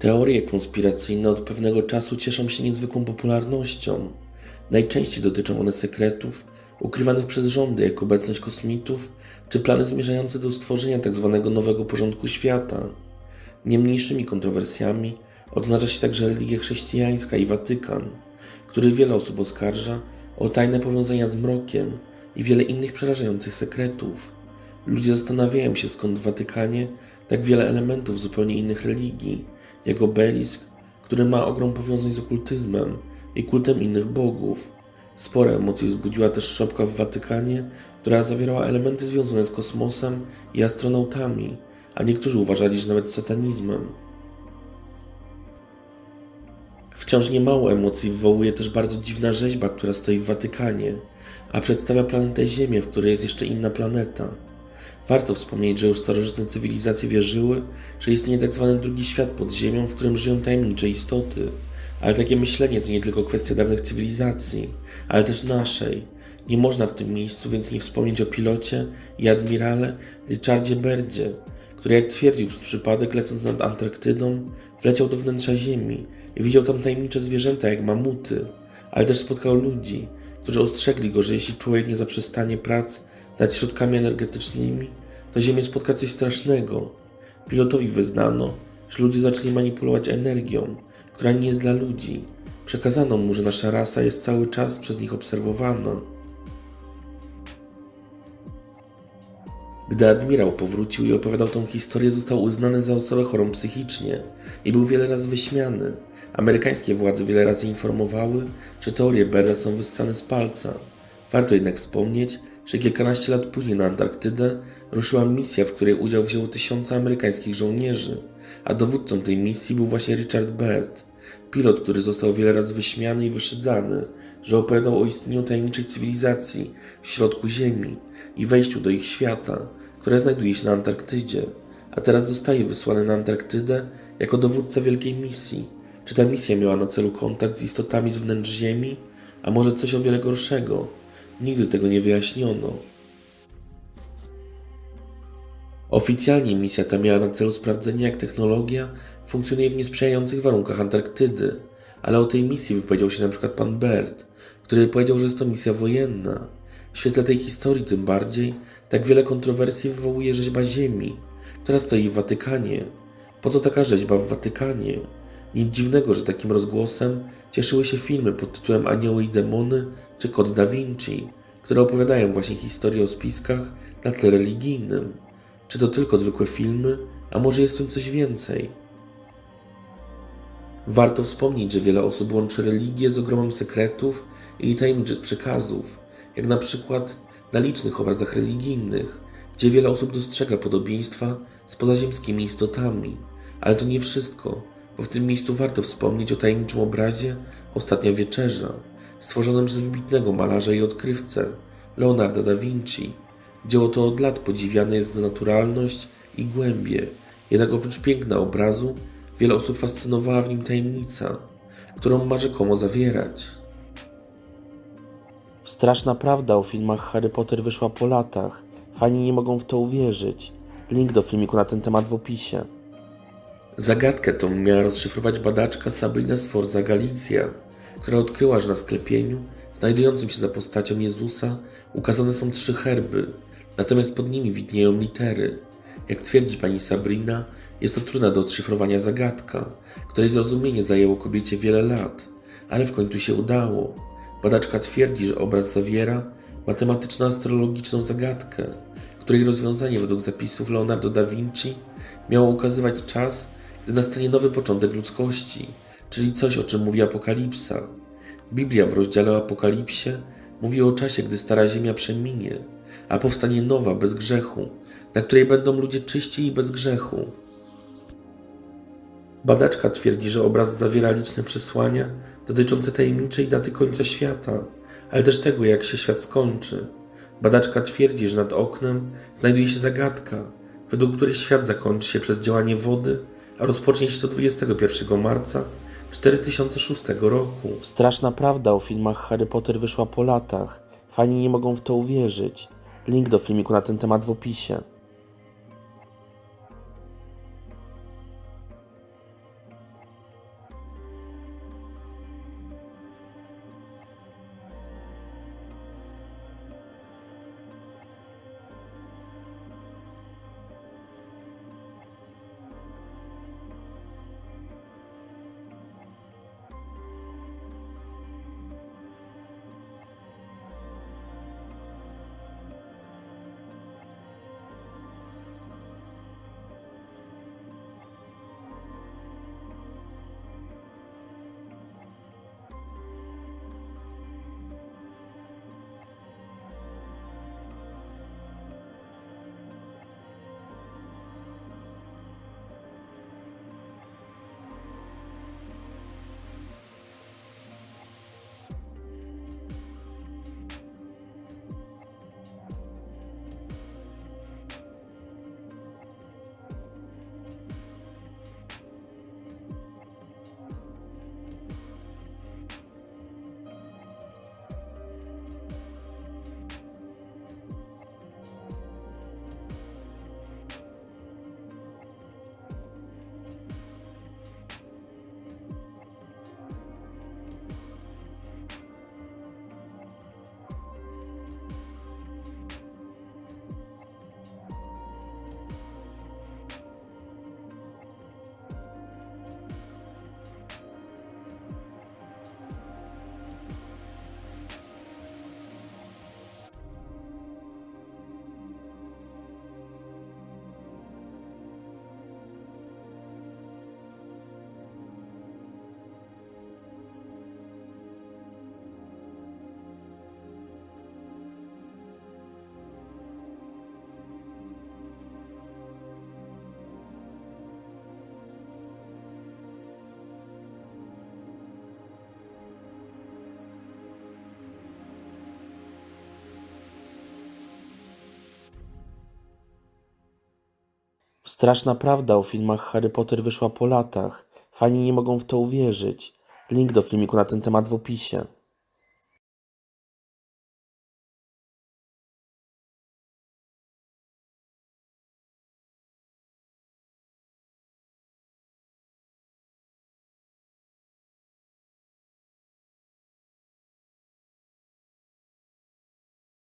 Teorie konspiracyjne od pewnego czasu cieszą się niezwykłą popularnością. Najczęściej dotyczą one sekretów ukrywanych przez rządy, jak obecność kosmitów, czy plany zmierzające do stworzenia tzw. nowego porządku świata. Nie mniejszymi kontrowersjami odznacza się także religia chrześcijańska i Watykan, który wiele osób oskarża o tajne powiązania z mrokiem i wiele innych przerażających sekretów. Ludzie zastanawiają się, skąd w Watykanie tak wiele elementów zupełnie innych religii, jak obelisk, który ma ogrom powiązań z okultyzmem i kultem innych bogów. Spore emocje wzbudziła też szopka w Watykanie, która zawierała elementy związane z kosmosem i astronautami, a niektórzy uważali, że nawet satanizmem. Wciąż niemało emocji wywołuje też bardzo dziwna rzeźba, która stoi w Watykanie, a przedstawia planetę Ziemię, w której jest jeszcze inna planeta. Warto wspomnieć, że już starożytne cywilizacje wierzyły, że istnieje. Tak drugi świat pod ziemią, w którym żyją tajemnicze istoty. Ale takie myślenie to nie tylko kwestia dawnych cywilizacji, ale też naszej. Nie można w tym miejscu więc nie wspomnieć o pilocie i admirale Richardzie Berdzie, który jak twierdził przez przypadek lecąc nad Antarktydą, wleciał do wnętrza Ziemi i widział tam tajemnicze zwierzęta jak mamuty, ale też spotkał ludzi, którzy ostrzegli go, że jeśli człowiek nie zaprzestanie prac nad środkami energetycznymi, to Ziemię spotka coś strasznego. Pilotowi wyznano, że ludzie zaczęli manipulować energią, która nie jest dla ludzi. Przekazano mu, że nasza rasa jest cały czas przez nich obserwowana. Gdy admirał powrócił i opowiadał tą historię, został uznany za osobę chorą psychicznie i był wiele razy wyśmiany. Amerykańskie władze wiele razy informowały, że teorie Berda są wyssane z palca. Warto jednak wspomnieć, że kilkanaście lat później na Antarktydę ruszyła misja, w której udział wzięło tysiące amerykańskich żołnierzy, a dowódcą tej misji był właśnie Richard Byrd, pilot, który został wiele razy wyśmiany i wyszydzany, że opowiadał o istnieniu tajemniczej cywilizacji w środku Ziemi i wejściu do ich świata, które znajduje się na Antarktydzie, a teraz zostaje wysłany na Antarktydę jako dowódca wielkiej misji. Czy ta misja miała na celu kontakt z istotami z wnętrz Ziemi, a może coś o wiele gorszego? Nigdy tego nie wyjaśniono. Oficjalnie misja ta miała na celu sprawdzenie, jak technologia funkcjonuje w niesprzyjających warunkach Antarktydy, ale o tej misji wypowiedział się przykład pan Bert, który powiedział, że jest to misja wojenna. W świetle tej historii tym bardziej tak wiele kontrowersji wywołuje rzeźba Ziemi, która stoi w Watykanie. Po co taka rzeźba w Watykanie? Nic dziwnego, że takim rozgłosem cieszyły się filmy pod tytułem Anioły i demony czy Kod da Vinci, które opowiadają właśnie historię o spiskach na tle religijnym. Czy to tylko zwykłe filmy, a może jest w tym coś więcej? Warto wspomnieć, że wiele osób łączy religię z ogromem sekretów i tajemniczych przekazów, jak na przykład na licznych obrazach religijnych, gdzie wiele osób dostrzega podobieństwa z pozaziemskimi istotami. Ale to nie wszystko, bo w tym miejscu warto wspomnieć o tajemniczym obrazie Ostatnia Wieczerza, stworzonym przez wybitnego malarza i odkrywcę Leonardo da Vinci. Dzieło to od lat podziwiane jest za naturalność i głębie, jednak oprócz piękna obrazu, wiele osób fascynowała w nim tajemnica, którą ma rzekomo zawierać. Straszna prawda o filmach Harry Potter wyszła po latach. Fani nie mogą w to uwierzyć. Link do filmiku na ten temat w opisie. Zagadkę tą miała rozszyfrować badaczka Sabrina Sforza Galicja, która odkryła, że na sklepieniu, znajdującym się za postacią Jezusa, ukazane są trzy herby, natomiast pod nimi widnieją litery. Jak twierdzi pani Sabrina, jest to trudna do odszyfrowania zagadka, której zrozumienie zajęło kobiecie wiele lat, ale w końcu się udało. Badaczka twierdzi, że obraz zawiera matematyczno-astrologiczną zagadkę, której rozwiązanie według zapisów Leonardo da Vinci miało ukazywać czas, gdy nastanie nowy początek ludzkości, czyli coś, o czym mówi Apokalipsa. Biblia w rozdziale Apokalipsie mówi o czasie, gdy stara ziemia przeminie, a powstanie nowa bez grzechu, na której będą ludzie czyści i bez grzechu. Badaczka twierdzi, że obraz zawiera liczne przesłania dotyczące tajemniczej daty końca świata, ale też tego, jak się świat skończy. Badaczka twierdzi, że nad oknem znajduje się zagadka, według której świat zakończy się przez działanie wody, a rozpocznie się to 21 marca 4006 roku. Straszna prawda o filmach Harry Potter wyszła po latach. Fani nie mogą w to uwierzyć. Link do filmiku na ten temat w opisie. Straszna prawda o filmach Harry Potter wyszła po latach. Fani nie mogą w to uwierzyć. Link do filmiku na ten temat w opisie.